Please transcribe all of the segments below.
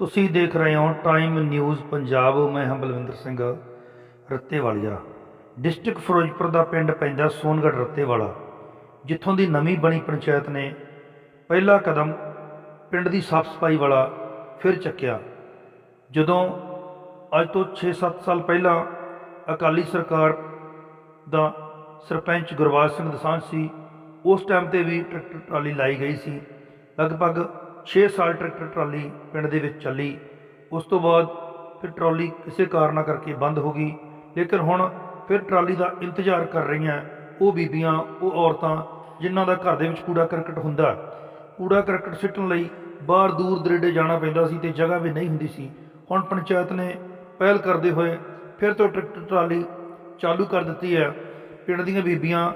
ਤੁਸੀਂ ਦੇਖ ਰਹੇ ਹੋ ਟਾਈਮ ਨਿਊਜ਼ ਪੰਜਾਬ। ਮੈਂ ਹਾਂ ਬਲਵਿੰਦਰ ਸਿੰਘ ਰੱਤੇਵਾਲੀਆ। ਡਿਸਟ੍ਰਿਕਟ ਫਿਰੋਜ਼ਪੁਰ ਦਾ ਪਿੰਡ ਪੈਂਦਾ ਸੋਨਗੜ੍ਹ ਰੱਤੇਵਾਲਾ, ਜਿੱਥੋਂ ਦੀ ਨਵੀਂ ਬਣੀ ਪੰਚਾਇਤ ਨੇ ਪਹਿਲਾ ਕਦਮ ਪਿੰਡ ਦੀ ਸਾਫ਼ ਸਫ਼ਾਈ ਵਾਲਾ ਫਿਰ ਚੱਕਿਆ। ਜਦੋਂ ਅੱਜ ਤੋਂ 6-7 ਸਾਲ ਪਹਿਲਾਂ ਅਕਾਲੀ ਸਰਕਾਰ ਦਾ ਸਰਪੰਚ ਗੁਰਵਾਜ ਸਿੰਘ ਦਸਾਂਝ ਸੀ, ਉਸ ਟਾਈਮ ਤੇ ਵੀ ਟਰੈਕਟਰ ਟਰਾਲੀ ਲਾਈ ਗਈ ਸੀ। ਲਗਭਗ 6 ਸਾਲ ਟਰੈਕਟਰ ਟਰਾਲੀ ਪਿੰਡ ਦੇ ਵਿੱਚ ਚੱਲੀ। ਉਸ ਤੋਂ ਬਾਅਦ ਫਿਰ ਟਰਾਲੀ ਕਿਸੇ ਕਾਰਨਾਂ ਕਰਕੇ ਬੰਦ ਹੋ ਗਈ। ਲੇਕਿਨ ਹੁਣ ਫਿਰ ਟਰਾਲੀ ਦਾ ਇੰਤਜ਼ਾਰ ਕਰ ਰਹੀਆਂ ਉਹ ਬੀਬੀਆਂ, ਉਹ ਔਰਤਾਂ ਜਿਨ੍ਹਾਂ ਦਾ ਘਰ ਦੇ ਵਿੱਚ ਕੂੜਾ ਕਰਕਟ ਹੁੰਦਾ। ਕੂੜਾ ਕਰਕਟ ਸਿੱਟਣ ਲਈ ਬਾਹਰ ਦੂਰ ਦਰੇਡੇ ਜਾਣਾ ਪੈਂਦਾ ਸੀ ਤੇ ਜਗ੍ਹਾ ਵੀ ਨਹੀਂ ਹੁੰਦੀ ਸੀ। ਹੁਣ ਪੰਚਾਇਤ ਨੇ ਪਹਿਲ ਕਰਦੇ ਹੋਏ ਫਿਰ ਤੋਂ ਟਰੈਕਟਰ ਟਰਾਲੀ ਚਾਲੂ ਕਰ ਦਿੱਤੀ ਹੈ। ਪਿੰਡ ਦੀਆਂ ਬੀਬੀਆਂ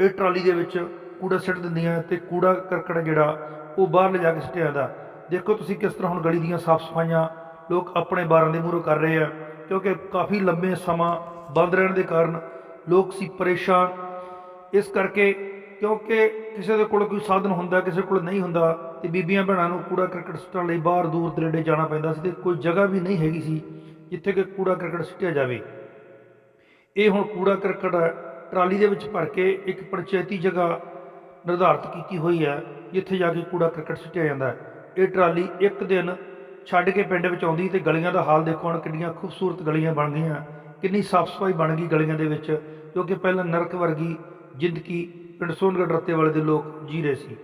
ਇਹ ਟਰਾਲੀ ਦੇ ਵਿੱਚ ਕੂੜਾ ਸਿੱਟ ਦਿੰਦੀਆਂ ਤੇ ਕੂੜਾ ਕਰਕਟ ਜਿਹੜਾ ਉਹ ਬਾਹਰ ਲਿਜਾ ਕੇ ਸਿੱਟਿਆ ਜਾਂਦਾ। ਦੇਖੋ ਤੁਸੀਂ ਕਿਸ ਤਰ੍ਹਾਂ ਹੁਣ ਗਲੀ ਦੀਆਂ ਸਾਫ਼ ਸਫਾਈਆਂ ਲੋਕ ਆਪਣੇ ਬਾਰਾਂ ਦੇ ਮੂਹਰੋਂ ਕਰ ਰਹੇ ਆ, ਕਿਉਂਕਿ ਕਾਫੀ ਲੰਬੇ ਸਮਾਂ ਬੰਦ ਰਹਿਣ ਦੇ ਕਾਰਨ ਲੋਕ ਸੀ ਪਰੇਸ਼ਾਨ। ਇਸ ਕਰਕੇ ਕਿਉਂਕਿ ਕਿਸੇ ਦੇ ਕੋਲ ਕੋਈ ਸਾਧਨ ਹੁੰਦਾ, ਕਿਸੇ ਕੋਲ ਨਹੀਂ ਹੁੰਦਾ, ਤੇ ਬੀਬੀਆਂ ਭੈਣਾਂ ਨੂੰ ਕੂੜਾ ਕਰਕਟ ਸੁੱਟਣ ਲਈ ਬਾਹਰ ਦੂਰ ਦਰੇਡੇ ਜਾਣਾ ਪੈਂਦਾ ਸੀ ਤੇ ਕੋਈ ਜਗ੍ਹਾ ਵੀ ਨਹੀਂ ਹੈਗੀ ਸੀ ਜਿੱਥੇ ਕਿ ਕੂੜਾ ਕਰਕਟ ਸੁੱਟਿਆ ਜਾਵੇ। ਇਹ ਹੁਣ ਕੂੜਾ ਕਰਕਟ ਟਰਾਲੀ ਦੇ ਵਿੱਚ ਭਰ ਕੇ ਇੱਕ ਪੰਚਾਇਤੀ ਜਗ੍ਹਾ ਨਿਰਧਾਰਤ ਕੀਤੀ ਹੋਈ ਹੈ, ਜਿੱਥੇ ਜਾ ਕੇ ਕੂੜਾ ਕਰਕਟ ਸਿੱਟਿਆ ਜਾਂਦਾ ਹੈ। ਇਹ ਟਰਾਲੀ ਇੱਕ ਦਿਨ ਛੱਡ ਕੇ ਪਿੰਡ ਵਿੱਚ ਆਉਂਦੀ ਤੇ ਗਲੀਆਂ ਦਾ ਹਾਲ ਦੇਖੋ ਹੁਣ ਕਿੰਨੀਆਂ ਖੂਬਸੂਰਤ ਗਲੀਆਂ ਬਣ ਗਈਆਂ। ਕਿੰਨੀ ਸਾਫ਼ ਸਫ਼ਾਈ ਬਣ ਗਈ ਗਲੀਆਂ ਦੇ ਵਿੱਚ, ਕਿਉਂਕਿ ਪਹਿਲਾਂ ਨਰਕ ਵਰਗੀ ਜ਼ਿੰਦਗੀ ਪਿੰਡ ਸੋਨਗੜ੍ਹ ਰੱਤੇ ਵਾਲੇ ਦੇ ਲੋਕ ਜੀ ਰਹੇ ਸੀ।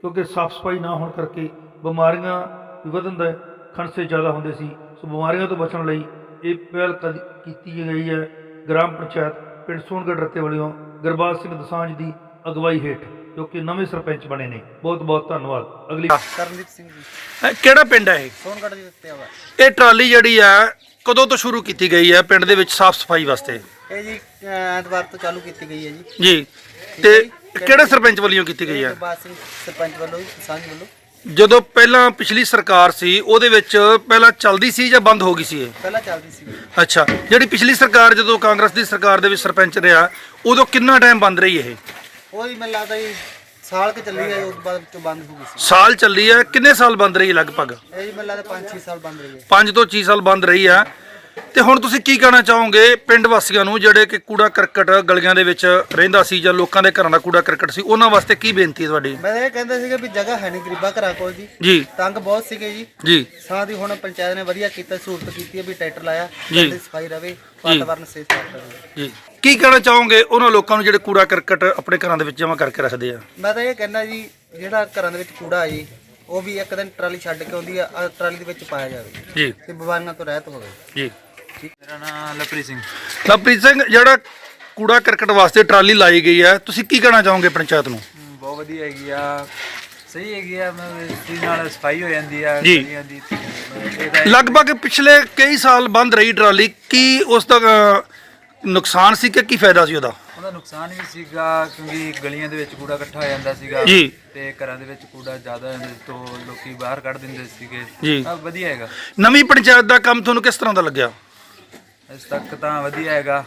ਕਿਉਂਕਿ ਸਾਫ਼ ਸਫ਼ਾਈ ਨਾ ਹੋਣ ਕਰਕੇ ਬਿਮਾਰੀਆਂ ਵੀ ਵਧਣ ਦਾ ਖਣਸੇ ਜ਼ਿਆਦਾ ਹੁੰਦੇ ਸੀ। ਸੋ ਬਿਮਾਰੀਆਂ ਤੋਂ ਬਚਣ ਲਈ ਇਹ ਪਹਿਲ ਕਦ- ਕੀਤੀ ਗਈ ਹੈ ਗ੍ਰਾਮ ਪੰਚਾਇਤ ਪਿੰਡ ਸੋਨਗੜ੍ਹ ਰੱਤੇ ਵਾਲਿਓ ਗੁਰਬਾਜ ਸਿੰਘ ਦਸਾਂਝ ਦੀ ਅਗਵਾਈ ਹੇਠ। ਜੋ ਕਿ ਨਵੇਂ ਸਰਪੰਚ ਬਣੇ ਨੇ। ਬਹੁਤ ਬਹੁਤ ਧੰਨਵਾਦ। ਅਗਲੀ ਕਰਨਦੀਪ ਸਿੰਘ ਜੀ। ਕਿਹੜਾ ਪਿੰਡ ਹੈ ਇਹ? ਸੋਨਗੜ੍ਹ ਦੇ ਉੱਤੇ ਆਵਾ। ਇਹ ਟਰਾਲੀ ਜਿਹੜੀ ਆ ਕਦੋਂ ਤੋਂ ਸ਼ੁਰੂ ਕੀਤੀ ਗਈ ਹੈ ਪਿੰਡ ਦੇ ਵਿੱਚ ਸਾਫ਼ ਸਫ਼ਾਈ ਵਾਸਤੇ? ਇਹ ਜੀ ਅਹ, ਐਤਵਾਰ ਤੋਂ ਚਾਲੂ ਕੀਤੀ ਗਈ ਹੈ ਜੀ। ਜੀ। ਤੇ ਕਿਹੜੇ ਸਰਪੰਚ ਵੱਲੋਂ ਕੀਤੀ ਗਈ ਹੈ ਗੁਰਬਾਜ ਸਿੰਘ ਸਰਪੰਚ ਵੱਲੋਂ ਜੀ ਕਿਸਾਨ ਵੱਲੋਂ। ਜਦੋਂ ਪਹਿਲਾਂ ਪਿਛਲੀ ਸਰਕਾਰ ਸੀ ਉਹਦੇ ਵਿੱਚ ਪਹਿਲਾਂ ਚੱਲਦੀ ਸੀ ਜਾਂ ਬੰਦ ਹੋ ਗਈ ਸੀ ਇਹ? ਪਹਿਲਾਂ ਚੱਲਦੀ ਸੀ। ਅੱਛਾ। ਜਿਹੜੀ ਪਿਛਲੀ ਸਰਕਾਰ ਜਦੋਂ ਕਾਂਗਰਸ ਦੀ ਸਰਕਾਰ ਦੇ ਵਿੱਚ ਸਰਪੰਚ ਰਿਹਾ ਉਦੋਂ ਕਿੰਨਾ ਟਾਈਮ ਬੰਦ ਰਹੀ ਇਹ? ਉਹ ਹੀ ਮੈਨੂੰ ਲੱਗਦਾ ਜੀ ਸਾਲ ਕੇ ਚੱਲੀ ਹੈ ਉਸ ਤੋਂ ਬਾਅਦ ਵਿੱਚੋਂ ਬੰਦ ਹੋ ਗਈ ਸੀ। ਸਾਲ ਚੱਲੀ ਹੈ ਕਿੰਨੇ ਸਾਲ ਬੰਦ ਰਹੀ ਲਗਭਗ? ਇਹ ਜੀ ਮੈਨੂੰ ਲੱਗਦਾ 5-6 ਸਾਲ ਬੰਦ ਰਹੀ ਹੈ। 5 ਤੋਂ 6 ਸਾਲ ਬੰਦ ਰਹੀ ਆ ਤੇ ਹੁਣ ਤੁਸੀਂ ਕੀ ਕਹਿਣਾ ਚਾਹੋਗੇ ਪਿੰਡ ਵਾਸੀਆਂ ਨੂੰ ਜਿਹੜੇ ਕਿ ਕੂੜਾ ਕਰਕਟ ਗਲੀਆਂ ਦੇ ਵਿੱਚ ਰਹਿੰਦਾ ਸੀ ਜਾਂ ਲੋਕਾਂ ਦੇ ਘਰਾਂ ਦਾ ਕੂੜਾ ਕਰਕਟ ਸੀ ਉਹਨਾਂ ਵਾਸਤੇ ਕੀ ਬੇਨਤੀ ਹੈ ਤੁਹਾਡੀ? ਮੈਂ ਇਹ ਕਹਿੰਦਾ ਸੀਗਾ ਵੀ ਜਗ੍ਹਾ ਹੈ ਨਹੀਂ ਗਰੀਬਾਂ ਘਰਾਂ ਕੋਲ ਜੀ। ਜੀ। ਤੰਗ ਬਹੁਤ ਸੀਗੇ ਜੀ। ਜੀ। ਸਾਥ ਹੀ ਹੁਣ ਪੰਚਾਇਤ ਨੇ ਵਧੀਆ ਕੀਤਾ ਸਹੂਲਤ ਕੀਤੀ ਹੈ ਵੀ ਟਰੈਕਟਰ ਲਾਇਆ ਜੀ। ਦੀ ਸਫ਼ਾਈ ਰਵੇ ਵਾਤਾਵਰਨ ਸੇਫ ਰਹੇ ਜੀ। ਕੀ ਕਹਿਣਾ ਚਾਹੋਗੇ ਉਹਨਾਂ ਲੋਕਾਂ ਨੂੰ ਜਿਹੜੇ ਕੂੜਾ ਕਰਕਟ ਆਪਣੇ ਘਰਾਂ ਦੇ ਵਿੱਚ ਜਮ੍ਹਾਂ ਕਰਕੇ ਰੱਖਦੇ ਆ? ਮੈਂ ਤਾਂ ਇਹ ਕਹਿੰਦਾ ਜੀ ਜਿਹੜਾ ਘਰਾਂ ਦੇ ਵਿੱਚ ਕੂੜਾ ਹੈ ਜੀ ਉਹ ਵੀ ਇੱਕ ਦਿਨ ਟਰਾਲੀ ਛੱਡ ਕੇ ਆਉਂਦੀ ਆ ਆਹ ਟਰਾਲੀ ਦੇ ਵਿੱਚ ਪਾਇਆ ਜਾਵੇ। ਜੀ। ਤੇ ਬਿਮਾਰੀਆਂ ਤੋਂ ਰਹਿਤ ਹੋਵੇ। ਜੀ। ਮੇਰਾ ਨਾਮ ਲਵਪ੍ਰੀਤ ਸਿੰਘ। ਲਵਪ੍ਰੀਤ ਸਿੰਘ ਜਿਹੜਾ ਕੂੜਾ ਕਰਕਟ ਵਾਸਤੇ ਟਰਾਲੀ ਲਾਈ ਗਈ ਹੈ ਤੁਸੀਂ ਕੀ ਕਹਿਣਾ ਚਾਹੋਗੇ ਪੰਚਾਇਤ ਨੂੰ? ਬਹੁਤ ਵਧੀਆ ਹੈਗੀ ਆ। ਸਹੀ ਹੈਗੀ ਆ ਇਸ ਨਾਲ ਸਫ਼ਾਈ ਹੋ ਜਾਂਦੀ ਆ ਜੀ। ਗਲੀਆਂ ਦੀ। ਮਤਲਬ ਇਹ ਤਾਂ ਲਗਭਗ ਪਿਛਲੇ ਕਈ ਸਾਲ ਬੰਦ ਰਹੀ ਟਰਾਲੀ ਕੀ ਉਸ ਦਾ ਅ, ਨੁਕਸਾਨ ਸੀ ਕਿ ਕੀ ਫਾਇਦਾ ਸੀ ਉਹਦਾ? ਉਹਦਾ ਨੁਕਸਾਨ ਵੀ ਸੀਗਾ ਕਿਉਂਕਿ ਗਲੀਆਂ ਦੇ ਵਿੱਚ ਕੂੜਾ ਇਕੱਠਾ ਹੋ ਜਾਂਦਾ ਸੀਗਾ ਜੀ। ਤੇ ਘਰਾਂ ਦੇ ਵਿੱਚ ਕੂੜਾ ਜ਼ਿਆਦਾ ਹੋ ਜਾਂਦਾ ਸੀ ਤੋਂ ਲੋਕੀ ਬਾਹਰ ਕੱਢ ਦਿੰਦੇ ਸੀਗੇ। ਜੀ। ਵਧੀਆ ਹੈਗਾ। ਨਵੀਂ ਪੰਚਾਇਤ ਦਾ ਕੰਮ ਤੁਹਾਨੂੰ ਕਿਸ ਤਰ੍ਹਾਂ ਦਾ ਲੱਗਿਆ? ਇਸ ਤੱਕ ਤਾਂ ਵਧੀਆ ਹੈਗਾ।